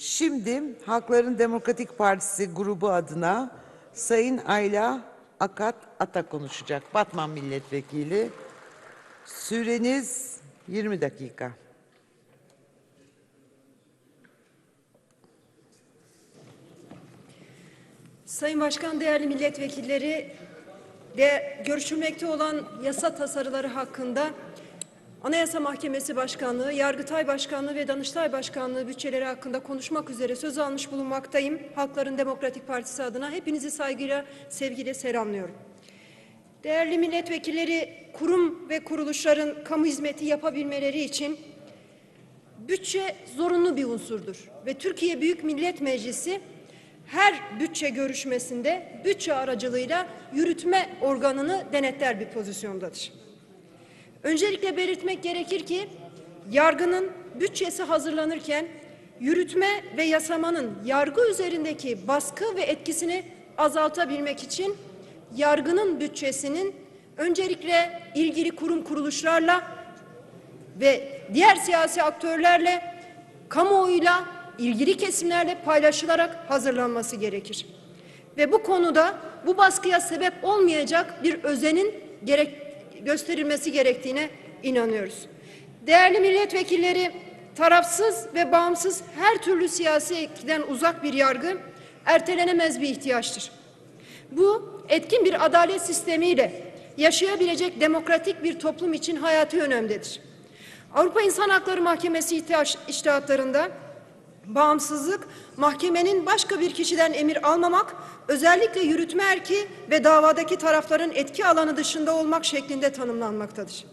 Şimdi Halkların Demokratik Partisi grubu adına Sayın Ayla Akat Ata konuşacak. Batman Milletvekili. Süreniz 20 dakika. Sayın Başkan, değerli milletvekilleri de görüşülmekte olan yasa tasarıları hakkında Anayasa Mahkemesi Başkanlığı, Yargıtay Başkanlığı ve Danıştay Başkanlığı bütçeleri hakkında konuşmak üzere söz almış bulunmaktayım. Halkların Demokratik Partisi adına hepinizi saygıyla, sevgiyle selamlıyorum. Değerli milletvekilleri, kurum ve kuruluşların kamu hizmeti yapabilmeleri için bütçe zorunlu bir unsurdur ve Türkiye Büyük Millet Meclisi her bütçe görüşmesinde bütçe aracılığıyla yürütme organını denetler bir pozisyondadır. Öncelikle belirtmek gerekir ki yargının bütçesi hazırlanırken yürütme ve yasamanın yargı üzerindeki baskı ve etkisini azaltabilmek için yargının bütçesinin öncelikle ilgili kurum kuruluşlarla ve diğer siyasi aktörlerle kamuoyuyla ilgili kesimlerle paylaşılarak hazırlanması gerekir. Ve bu konuda bu baskıya sebep olmayacak bir özenin gerek, gösterilmesi gerektiğine inanıyoruz. Değerli milletvekilleri, tarafsız ve bağımsız her türlü siyasi etkiden uzak bir yargı ertelenemez bir ihtiyaçtır. Bu etkin bir adalet sistemiyle yaşayabilecek demokratik bir toplum için hayati önemlidir. Avrupa İnsan Hakları Mahkemesi ihtiyaç bağımsızlık, mahkemenin başka bir kişiden emir almamak, özellikle yürütme erki ve davadaki tarafların etki alanı dışında olmak şeklinde tanımlanmaktadır.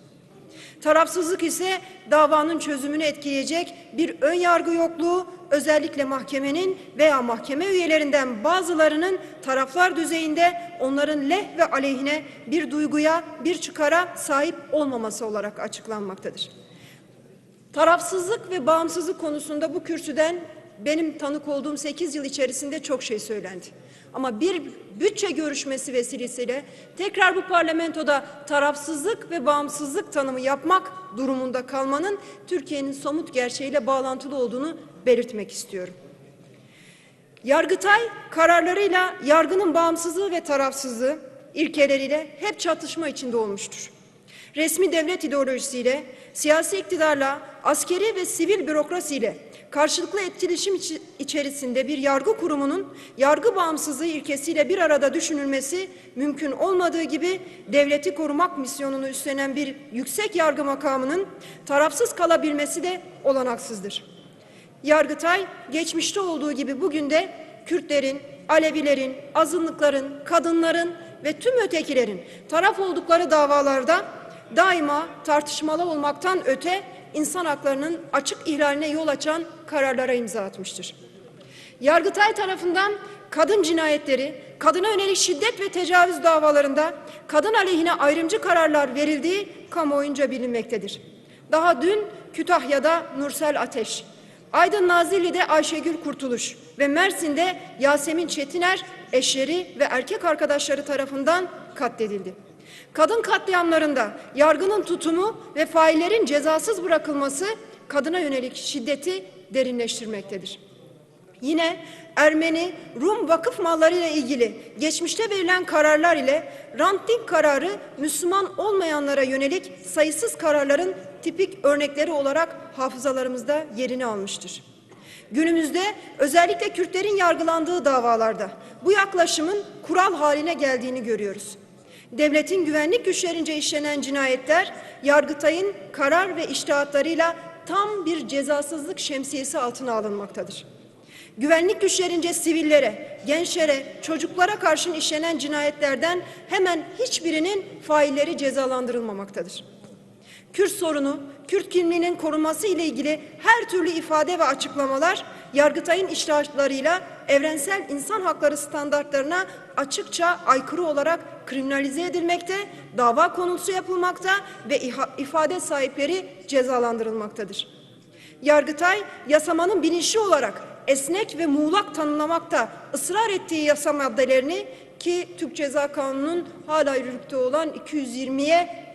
Tarafsızlık ise davanın çözümünü etkileyecek bir ön yargı yokluğu, özellikle mahkemenin veya mahkeme üyelerinden bazılarının taraflar düzeyinde onların leh ve aleyhine bir duyguya, bir çıkara sahip olmaması olarak açıklanmaktadır. Tarafsızlık ve bağımsızlık konusunda bu kürsüden benim tanık olduğum 8 yıl içerisinde çok şey söylendi. Ama bir bütçe görüşmesi vesilesiyle tekrar bu parlamentoda tarafsızlık ve bağımsızlık tanımı yapmak durumunda kalmanın Türkiye'nin somut gerçeğiyle bağlantılı olduğunu belirtmek istiyorum. Yargıtay kararlarıyla yargının bağımsızlığı ve tarafsızlığı ilkeleriyle hep çatışma içinde olmuştur. Resmi devlet ideolojisiyle, siyasi iktidarla, askeri ve sivil bürokrasiyle karşılıklı etkileşim içi- içerisinde bir yargı kurumunun yargı bağımsızlığı ilkesiyle bir arada düşünülmesi mümkün olmadığı gibi devleti korumak misyonunu üstlenen bir yüksek yargı makamının tarafsız kalabilmesi de olanaksızdır. Yargıtay geçmişte olduğu gibi bugün de Kürtlerin, Alevilerin, azınlıkların, kadınların ve tüm ötekilerin taraf oldukları davalarda daima tartışmalı olmaktan öte insan haklarının açık ihlaline yol açan kararlara imza atmıştır. Yargıtay tarafından kadın cinayetleri, kadına yönelik şiddet ve tecavüz davalarında kadın aleyhine ayrımcı kararlar verildiği kamuoyunca bilinmektedir. Daha dün Kütahya'da Nursel Ateş, Aydın Nazilli'de Ayşegül Kurtuluş ve Mersin'de Yasemin Çetiner eşleri ve erkek arkadaşları tarafından katledildi. Kadın katliamlarında yargının tutumu ve faillerin cezasız bırakılması kadına yönelik şiddeti derinleştirmektedir. Yine Ermeni, Rum vakıf malları ile ilgili geçmişte verilen kararlar ile ranting kararı Müslüman olmayanlara yönelik sayısız kararların tipik örnekleri olarak hafızalarımızda yerini almıştır. Günümüzde özellikle Kürtlerin yargılandığı davalarda bu yaklaşımın kural haline geldiğini görüyoruz. Devletin güvenlik güçlerince işlenen cinayetler Yargıtay'ın karar ve iştahatlarıyla tam bir cezasızlık şemsiyesi altına alınmaktadır. Güvenlik güçlerince sivillere, gençlere, çocuklara karşın işlenen cinayetlerden hemen hiçbirinin failleri cezalandırılmamaktadır. Kürt sorunu, Kürt kimliğinin korunması ile ilgili her türlü ifade ve açıklamalar Yargıtay'ın iştahatlarıyla evrensel insan hakları standartlarına açıkça aykırı olarak kriminalize edilmekte, dava konusu yapılmakta ve ifade sahipleri cezalandırılmaktadır. Yargıtay yasamanın bilinçli olarak esnek ve muğlak tanımlamakta ısrar ettiği yasa maddelerini ki Türk Ceza Kanunu'nun hala yürürlükte olan 220'ye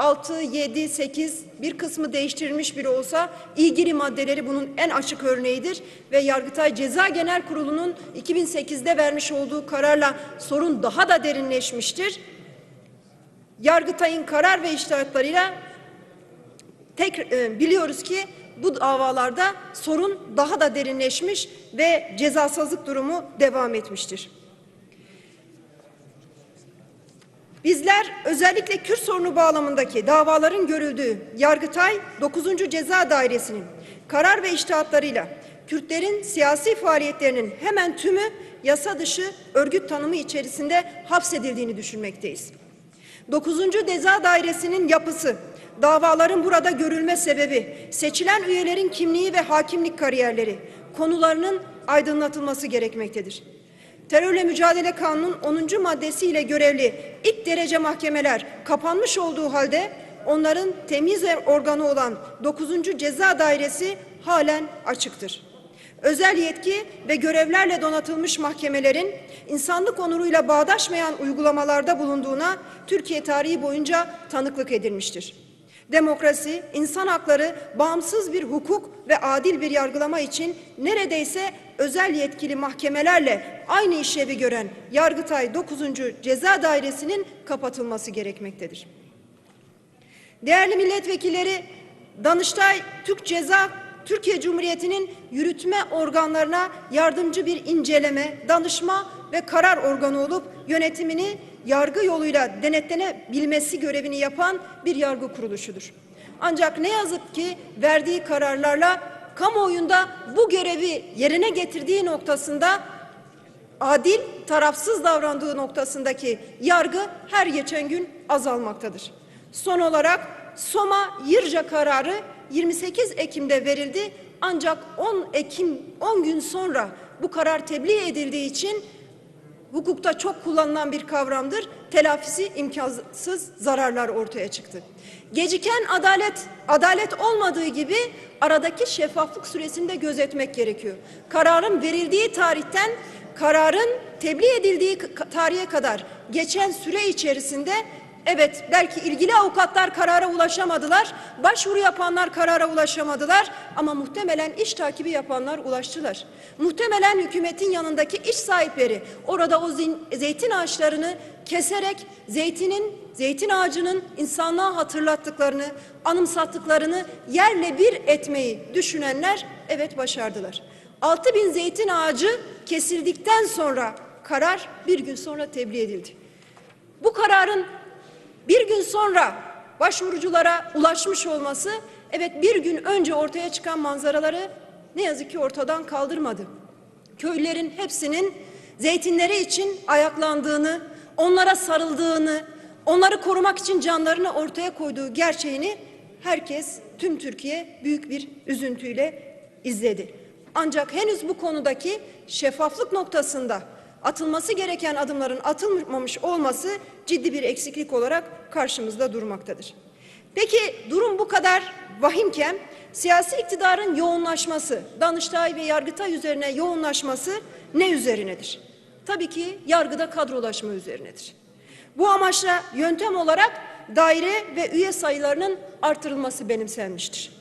6, 7, 8 bir kısmı değiştirilmiş bile olsa ilgili maddeleri bunun en açık örneğidir ve Yargıtay Ceza Genel Kurulu'nun 2008'de vermiş olduğu kararla sorun daha da derinleşmiştir. Yargıtay'ın karar ve iştahatlarıyla tek e, biliyoruz ki bu davalarda sorun daha da derinleşmiş ve cezasızlık durumu devam etmiştir. Bizler özellikle Kürt sorunu bağlamındaki davaların görüldüğü Yargıtay 9. Ceza Dairesi'nin karar ve iştahatlarıyla Kürtlerin siyasi faaliyetlerinin hemen tümü yasa dışı örgüt tanımı içerisinde hapsedildiğini düşünmekteyiz. 9. Ceza Dairesi'nin yapısı, davaların burada görülme sebebi, seçilen üyelerin kimliği ve hakimlik kariyerleri, konularının aydınlatılması gerekmektedir. Terörle Mücadele Kanunu'nun 10. maddesiyle görevli ilk derece mahkemeler kapanmış olduğu halde onların temiz organı olan 9. Ceza Dairesi halen açıktır. Özel yetki ve görevlerle donatılmış mahkemelerin insanlık onuruyla bağdaşmayan uygulamalarda bulunduğuna Türkiye tarihi boyunca tanıklık edilmiştir. Demokrasi, insan hakları, bağımsız bir hukuk ve adil bir yargılama için neredeyse özel yetkili mahkemelerle aynı işlevi gören Yargıtay 9. Ceza Dairesi'nin kapatılması gerekmektedir. Değerli milletvekilleri, Danıştay Türk Ceza Türkiye Cumhuriyeti'nin yürütme organlarına yardımcı bir inceleme, danışma ve karar organı olup yönetimini yargı yoluyla denetlenebilmesi görevini yapan bir yargı kuruluşudur. Ancak ne yazık ki verdiği kararlarla kamuoyunda bu görevi yerine getirdiği noktasında adil, tarafsız davrandığı noktasındaki yargı her geçen gün azalmaktadır. Son olarak Soma Yırca kararı 28 Ekim'de verildi ancak 10 Ekim 10 gün sonra bu karar tebliğ edildiği için hukukta çok kullanılan bir kavramdır. Telafisi imkansız zararlar ortaya çıktı. Geciken adalet, adalet olmadığı gibi aradaki şeffaflık süresini de gözetmek gerekiyor. Kararın verildiği tarihten kararın tebliğ edildiği tarihe kadar geçen süre içerisinde Evet belki ilgili avukatlar karara ulaşamadılar, başvuru yapanlar karara ulaşamadılar ama muhtemelen iş takibi yapanlar ulaştılar. Muhtemelen hükümetin yanındaki iş sahipleri orada o zeytin ağaçlarını keserek zeytinin, zeytin ağacının insanlığa hatırlattıklarını, anımsattıklarını yerle bir etmeyi düşünenler evet başardılar. 6 bin zeytin ağacı kesildikten sonra karar bir gün sonra tebliğ edildi. Bu kararın bir gün sonra başvuruculara ulaşmış olması evet bir gün önce ortaya çıkan manzaraları ne yazık ki ortadan kaldırmadı. Köylülerin hepsinin zeytinleri için ayaklandığını, onlara sarıldığını, onları korumak için canlarını ortaya koyduğu gerçeğini herkes, tüm Türkiye büyük bir üzüntüyle izledi. Ancak henüz bu konudaki şeffaflık noktasında atılması gereken adımların atılmamış olması ciddi bir eksiklik olarak karşımızda durmaktadır. Peki durum bu kadar vahimken siyasi iktidarın yoğunlaşması, Danıştay ve Yargıtay üzerine yoğunlaşması ne üzerinedir? Tabii ki yargıda kadrolaşma üzerinedir. Bu amaçla yöntem olarak daire ve üye sayılarının artırılması benimsenmiştir.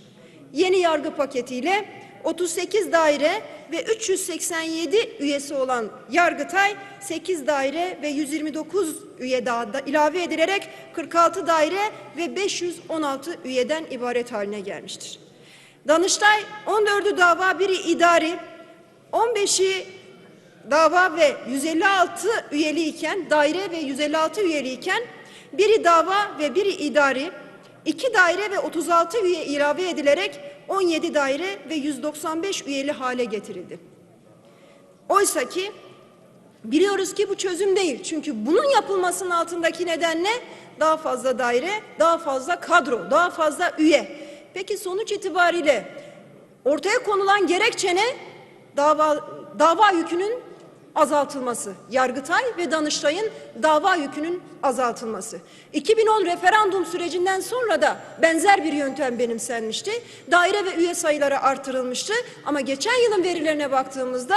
Yeni yargı paketiyle 38 daire ve 387 üyesi olan Yargıtay 8 daire ve 129 üye daha da ilave edilerek 46 daire ve 516 üyeden ibaret haline gelmiştir. Danıştay 14'ü dava, biri idari, 15'i dava ve 156 üyeli iken, daire ve 156 üyeli iken, biri dava ve biri idari, iki daire ve 36 üye ilave edilerek 17 daire ve 195 üyeli hale getirildi. Oysa ki biliyoruz ki bu çözüm değil. Çünkü bunun yapılmasının altındaki neden ne? Daha fazla daire, daha fazla kadro, daha fazla üye. Peki sonuç itibariyle ortaya konulan gerekçe ne? Dava, dava yükünün azaltılması. Yargıtay ve Danıştay'ın dava yükünün azaltılması. 2010 referandum sürecinden sonra da benzer bir yöntem benimsenmişti. Daire ve üye sayıları artırılmıştı ama geçen yılın verilerine baktığımızda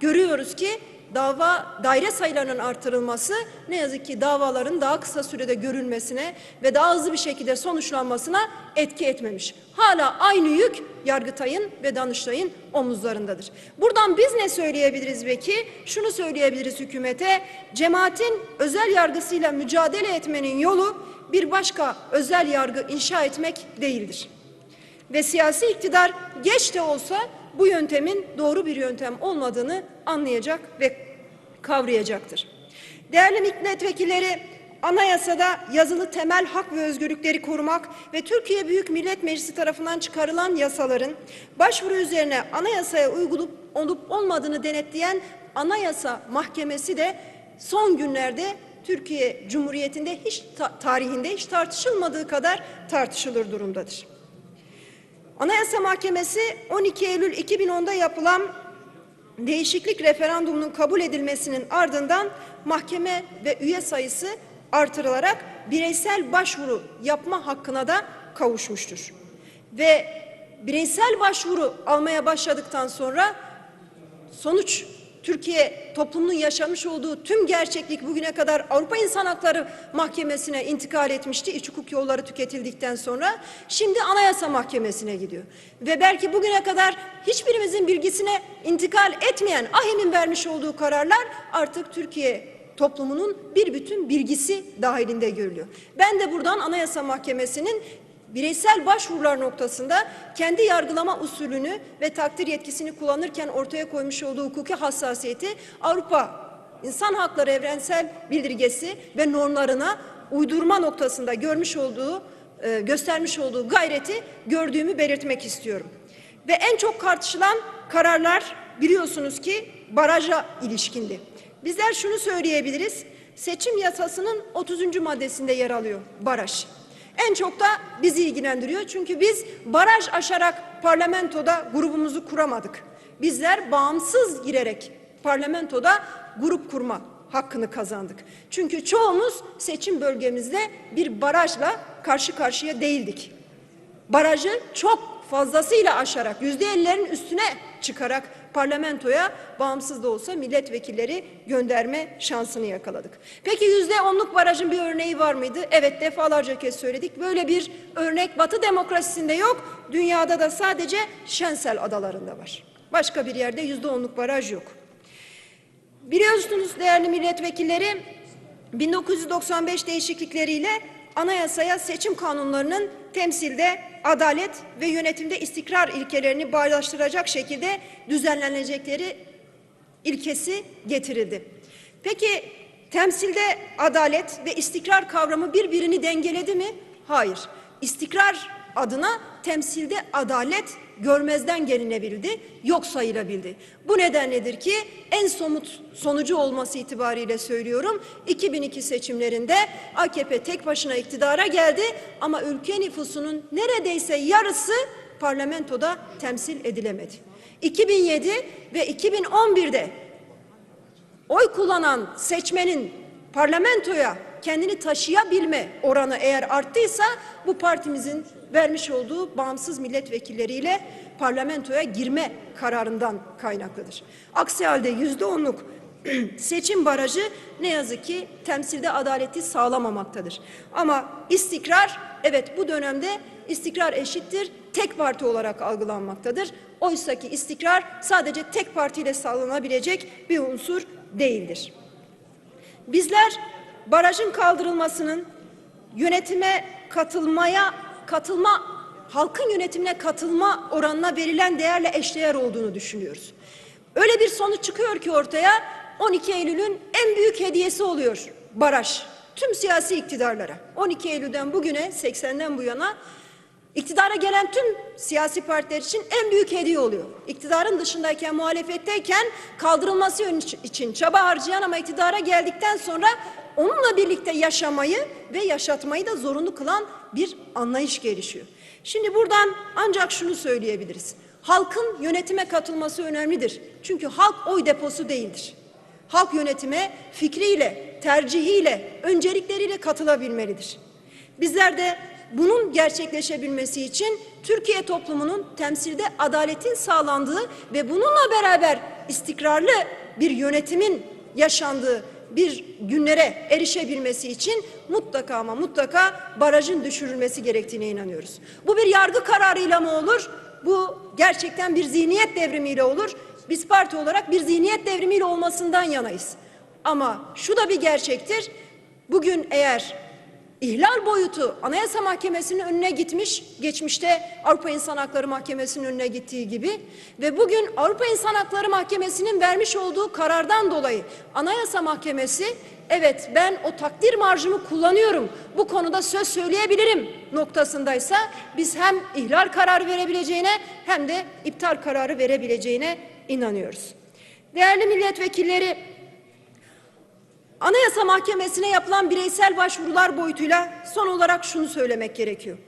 görüyoruz ki dava daire sayılarının artırılması ne yazık ki davaların daha kısa sürede görülmesine ve daha hızlı bir şekilde sonuçlanmasına etki etmemiş. Hala aynı yük Yargıtay'ın ve Danıştay'ın omuzlarındadır. Buradan biz ne söyleyebiliriz peki? Şunu söyleyebiliriz hükümete, cemaatin özel yargısıyla mücadele etmenin yolu bir başka özel yargı inşa etmek değildir. Ve siyasi iktidar geç de olsa bu yöntemin doğru bir yöntem olmadığını anlayacak ve kavrayacaktır. Değerli milletvekilleri, anayasada yazılı temel hak ve özgürlükleri korumak ve Türkiye Büyük Millet Meclisi tarafından çıkarılan yasaların başvuru üzerine anayasaya uygulup olup olmadığını denetleyen Anayasa Mahkemesi de son günlerde Türkiye Cumhuriyeti'nde hiç ta- tarihinde hiç tartışılmadığı kadar tartışılır durumdadır. Anayasa Mahkemesi 12 Eylül 2010'da yapılan değişiklik referandumunun kabul edilmesinin ardından mahkeme ve üye sayısı artırılarak bireysel başvuru yapma hakkına da kavuşmuştur. Ve bireysel başvuru almaya başladıktan sonra Sonuç Türkiye toplumunun yaşamış olduğu tüm gerçeklik bugüne kadar Avrupa İnsan Hakları Mahkemesi'ne intikal etmişti. İç hukuk yolları tüketildikten sonra şimdi Anayasa Mahkemesi'ne gidiyor. Ve belki bugüne kadar hiçbirimizin bilgisine intikal etmeyen AHİM'in vermiş olduğu kararlar artık Türkiye toplumunun bir bütün bilgisi dahilinde görülüyor. Ben de buradan Anayasa Mahkemesi'nin bireysel başvurular noktasında kendi yargılama usulünü ve takdir yetkisini kullanırken ortaya koymuş olduğu hukuki hassasiyeti Avrupa İnsan Hakları Evrensel Bildirgesi ve normlarına uydurma noktasında görmüş olduğu, e, göstermiş olduğu gayreti gördüğümü belirtmek istiyorum. Ve en çok tartışılan kararlar biliyorsunuz ki baraja ilişkindi. Bizler şunu söyleyebiliriz. Seçim yasasının 30. maddesinde yer alıyor baraj. En çok da bizi ilgilendiriyor. Çünkü biz baraj aşarak parlamentoda grubumuzu kuramadık. Bizler bağımsız girerek parlamentoda grup kurma hakkını kazandık. Çünkü çoğumuz seçim bölgemizde bir barajla karşı karşıya değildik. Barajı çok fazlasıyla aşarak yüzde ellilerin üstüne çıkarak parlamentoya bağımsız da olsa milletvekilleri gönderme şansını yakaladık. Peki yüzde onluk barajın bir örneği var mıydı? Evet defalarca kez söyledik. Böyle bir örnek Batı demokrasisinde yok. Dünyada da sadece Şensel adalarında var. Başka bir yerde yüzde onluk baraj yok. Biliyorsunuz değerli milletvekilleri 1995 değişiklikleriyle anayasaya seçim kanunlarının temsilde adalet ve yönetimde istikrar ilkelerini bağdaştıracak şekilde düzenlenecekleri ilkesi getirildi. Peki temsilde adalet ve istikrar kavramı birbirini dengeledi mi? Hayır. İstikrar adına temsilde adalet görmezden gelinebildi, yok sayılabildi. Bu nedenledir ki en somut sonucu olması itibariyle söylüyorum. 2002 seçimlerinde AKP tek başına iktidara geldi ama ülke nüfusunun neredeyse yarısı parlamentoda temsil edilemedi. 2007 ve 2011'de oy kullanan seçmenin parlamentoya kendini taşıyabilme oranı eğer arttıysa bu partimizin vermiş olduğu bağımsız milletvekilleriyle parlamentoya girme kararından kaynaklıdır. Aksi halde yüzde onluk seçim barajı ne yazık ki temsilde adaleti sağlamamaktadır. Ama istikrar evet bu dönemde istikrar eşittir tek parti olarak algılanmaktadır. Oysa ki istikrar sadece tek partiyle sağlanabilecek bir unsur değildir. Bizler barajın kaldırılmasının yönetime katılmaya katılma halkın yönetimine katılma oranına verilen değerle eşdeğer olduğunu düşünüyoruz. Öyle bir sonuç çıkıyor ki ortaya 12 Eylül'ün en büyük hediyesi oluyor baraj. Tüm siyasi iktidarlara 12 Eylül'den bugüne 80'den bu yana İktidara gelen tüm siyasi partiler için en büyük hediye oluyor. İktidarın dışındayken, muhalefetteyken kaldırılması için çaba harcayan ama iktidara geldikten sonra onunla birlikte yaşamayı ve yaşatmayı da zorunlu kılan bir anlayış gelişiyor. Şimdi buradan ancak şunu söyleyebiliriz. Halkın yönetime katılması önemlidir. Çünkü halk oy deposu değildir. Halk yönetime fikriyle, tercihiyle, öncelikleriyle katılabilmelidir. Bizler de bunun gerçekleşebilmesi için Türkiye toplumunun temsilde adaletin sağlandığı ve bununla beraber istikrarlı bir yönetimin yaşandığı bir günlere erişebilmesi için mutlaka ama mutlaka barajın düşürülmesi gerektiğine inanıyoruz. Bu bir yargı kararıyla mı olur? Bu gerçekten bir zihniyet devrimiyle olur. Biz parti olarak bir zihniyet devrimiyle olmasından yanayız. Ama şu da bir gerçektir. Bugün eğer ihlal boyutu Anayasa Mahkemesi'nin önüne gitmiş, geçmişte Avrupa İnsan Hakları Mahkemesi'nin önüne gittiği gibi ve bugün Avrupa İnsan Hakları Mahkemesi'nin vermiş olduğu karardan dolayı Anayasa Mahkemesi evet ben o takdir marjımı kullanıyorum, bu konuda söz söyleyebilirim noktasındaysa biz hem ihlal kararı verebileceğine hem de iptal kararı verebileceğine inanıyoruz. Değerli milletvekilleri, Anayasa Mahkemesi'ne yapılan bireysel başvurular boyutuyla son olarak şunu söylemek gerekiyor.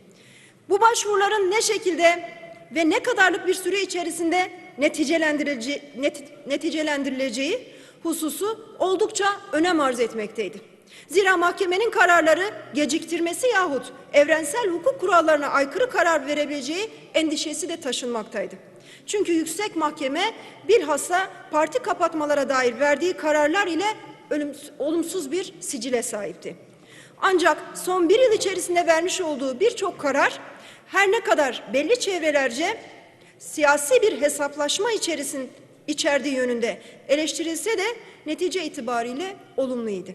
Bu başvuruların ne şekilde ve ne kadarlık bir süre içerisinde neticelendirileceği, net- neticelendirileceği hususu oldukça önem arz etmekteydi. Zira mahkemenin kararları geciktirmesi yahut evrensel hukuk kurallarına aykırı karar verebileceği endişesi de taşınmaktaydı. Çünkü yüksek mahkeme bilhassa parti kapatmalara dair verdiği kararlar ile olumsuz bir sicile sahipti. Ancak son bir yıl içerisinde vermiş olduğu birçok karar her ne kadar belli çevrelerce siyasi bir hesaplaşma içerisin, içerdiği yönünde eleştirilse de netice itibariyle olumluydu.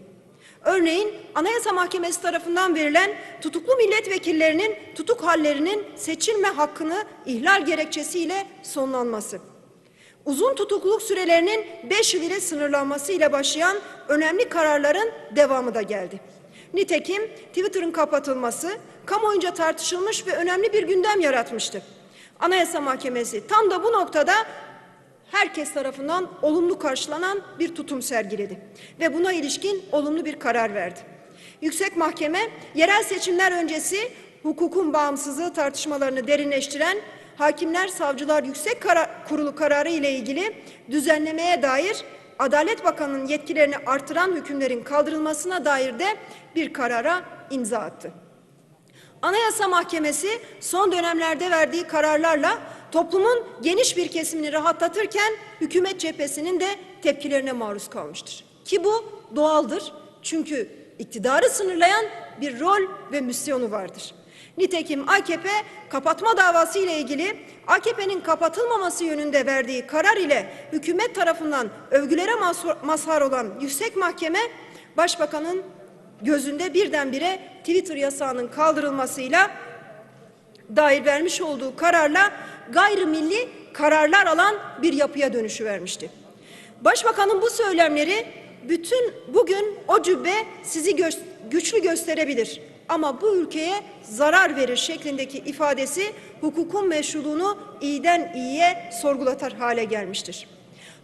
Örneğin Anayasa Mahkemesi tarafından verilen tutuklu milletvekillerinin tutuk hallerinin seçilme hakkını ihlal gerekçesiyle sonlanması uzun tutukluluk sürelerinin 5 yıl ile sınırlanması ile başlayan önemli kararların devamı da geldi. Nitekim Twitter'ın kapatılması kamuoyunca tartışılmış ve önemli bir gündem yaratmıştı. Anayasa Mahkemesi tam da bu noktada herkes tarafından olumlu karşılanan bir tutum sergiledi ve buna ilişkin olumlu bir karar verdi. Yüksek Mahkeme yerel seçimler öncesi hukukun bağımsızlığı tartışmalarını derinleştiren Hakimler Savcılar Yüksek Kara- Kurulu kararı ile ilgili düzenlemeye dair Adalet Bakanı'nın yetkilerini artıran hükümlerin kaldırılmasına dair de bir karara imza attı. Anayasa Mahkemesi son dönemlerde verdiği kararlarla toplumun geniş bir kesimini rahatlatırken hükümet cephesinin de tepkilerine maruz kalmıştır. Ki bu doğaldır. Çünkü iktidarı sınırlayan bir rol ve misyonu vardır. Nitekim AKP kapatma davası ile ilgili AKP'nin kapatılmaması yönünde verdiği karar ile hükümet tarafından övgülere mazhar olan Yüksek Mahkeme Başbakanın gözünde birdenbire Twitter yasağının kaldırılmasıyla dair vermiş olduğu kararla gayrimilli kararlar alan bir yapıya dönüşü vermişti. Başbakanın bu söylemleri bütün bugün o cübbe sizi gö- güçlü gösterebilir ama bu ülkeye zarar verir şeklindeki ifadesi hukukun meşruluğunu iyiden iyiye sorgulatır hale gelmiştir.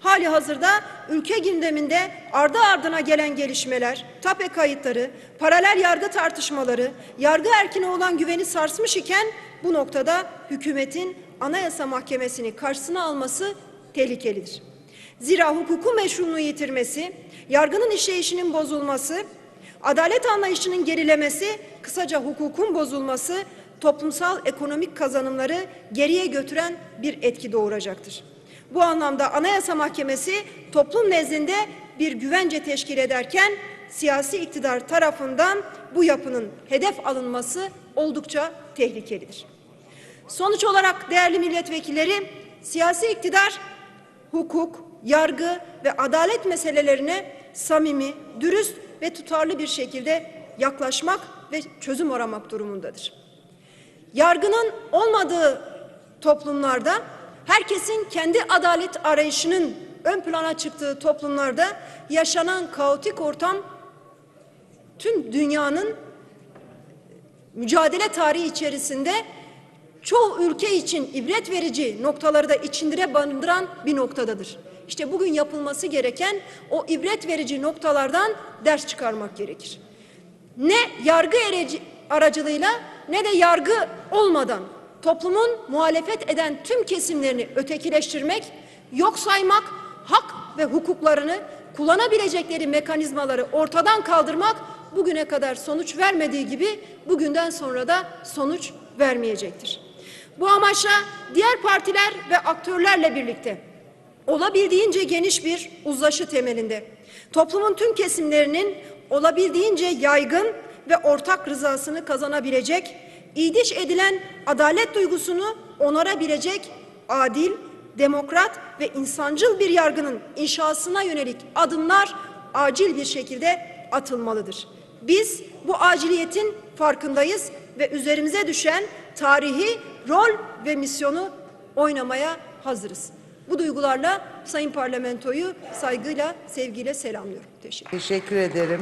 Hali hazırda ülke gündeminde ardı ardına gelen gelişmeler, tape kayıtları, paralel yargı tartışmaları, yargı erkine olan güveni sarsmış iken bu noktada hükümetin Anayasa Mahkemesi'ni karşısına alması tehlikelidir. Zira hukukun meşruluğunu yitirmesi, yargının işleyişinin bozulması, adalet anlayışının gerilemesi, kısaca hukukun bozulması toplumsal ekonomik kazanımları geriye götüren bir etki doğuracaktır. Bu anlamda Anayasa Mahkemesi toplum nezdinde bir güvence teşkil ederken siyasi iktidar tarafından bu yapının hedef alınması oldukça tehlikelidir. Sonuç olarak değerli milletvekilleri siyasi iktidar hukuk, yargı ve adalet meselelerine samimi, dürüst ve tutarlı bir şekilde yaklaşmak ve çözüm aramak durumundadır. Yargının olmadığı toplumlarda herkesin kendi adalet arayışının ön plana çıktığı toplumlarda yaşanan kaotik ortam tüm dünyanın mücadele tarihi içerisinde çoğu ülke için ibret verici noktaları da içindire barındıran bir noktadadır. İşte bugün yapılması gereken o ibret verici noktalardan ders çıkarmak gerekir. Ne yargı aracılığıyla ne de yargı olmadan toplumun muhalefet eden tüm kesimlerini ötekileştirmek, yok saymak, hak ve hukuklarını kullanabilecekleri mekanizmaları ortadan kaldırmak bugüne kadar sonuç vermediği gibi bugünden sonra da sonuç vermeyecektir. Bu amaçla diğer partiler ve aktörlerle birlikte olabildiğince geniş bir uzlaşı temelinde. Toplumun tüm kesimlerinin olabildiğince yaygın ve ortak rızasını kazanabilecek, idiş edilen adalet duygusunu onarabilecek adil, demokrat ve insancıl bir yargının inşasına yönelik adımlar acil bir şekilde atılmalıdır. Biz bu aciliyetin farkındayız ve üzerimize düşen tarihi rol ve misyonu oynamaya hazırız. Bu duygularla Sayın Parlamentoyu saygıyla, sevgiyle selamlıyorum. Teşekkür Teşekkür ederim.